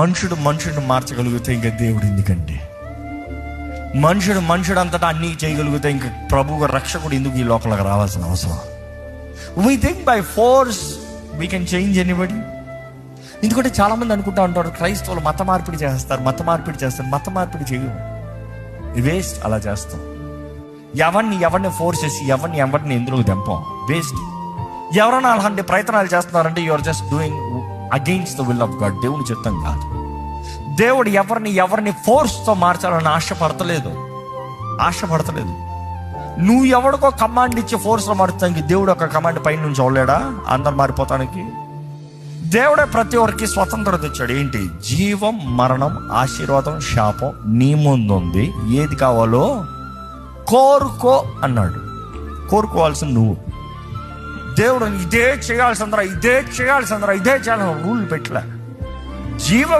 మనుషుడు మనుషుడిని మార్చగలిగితే ఇంకా దేవుడు ఎందుకంటే మనుషుడు మనుషుడు అంతటా అన్నీ చేయగలిగితే ఇంకా ప్రభువు రక్షకుడు ఎందుకు ఈ లోపలికి రావాల్సిన అవసరం? We think by force we can change anybody ఎందుకంటే చాలామంది అనుకుంటా ఉంటారు క్రైస్తవులు మత మార్పిడి చేస్తారు మత మార్పిడి చేస్తారు మత మార్పిడి చేయవు వేస్ట్ అలా చేస్తాం. ఎవరిని ఎవరిని ఫోర్స్ చేసి ఎవరిని ఎవరిని ఎందుకు తెంపం? వేస్ట్ ఎవరైనా అలాంటి ప్రయత్నాలు చేస్తున్నారంటే your just doing against the will of God దేవుని చిత్తం కాదు. దేవుడు ఎవరిని ఎవరిని ఫోర్స్తో మార్చాలని ఆశపడతలేదు. ఆశపడతలేదు. నువ్వు ఎవడికో కమాండ్ ఇచ్చి ఫోర్స్లో మారుతానికి దేవుడు ఒక కమాండ్ పైన నుంచి చూడలేడా అందరు మారిపోతానికి? దేవుడే ప్రతి ఒక్కరికి స్వతంత్రత ఇచ్చాడు. ఏంటి? జీవం మరణం ఆశీర్వాదం శాపం నీ ముందు ఉంది. ఏది కావాలో కోరుకో అన్నాడు. కోరుకోవాల్సిన నువ్వు. దేవుడు ఇదే చేయాల్సిందిరా ఇదే చేయాల్సిందిరా ఇదే చేయాల్సిన రూల్ పెట్టలే. జీవం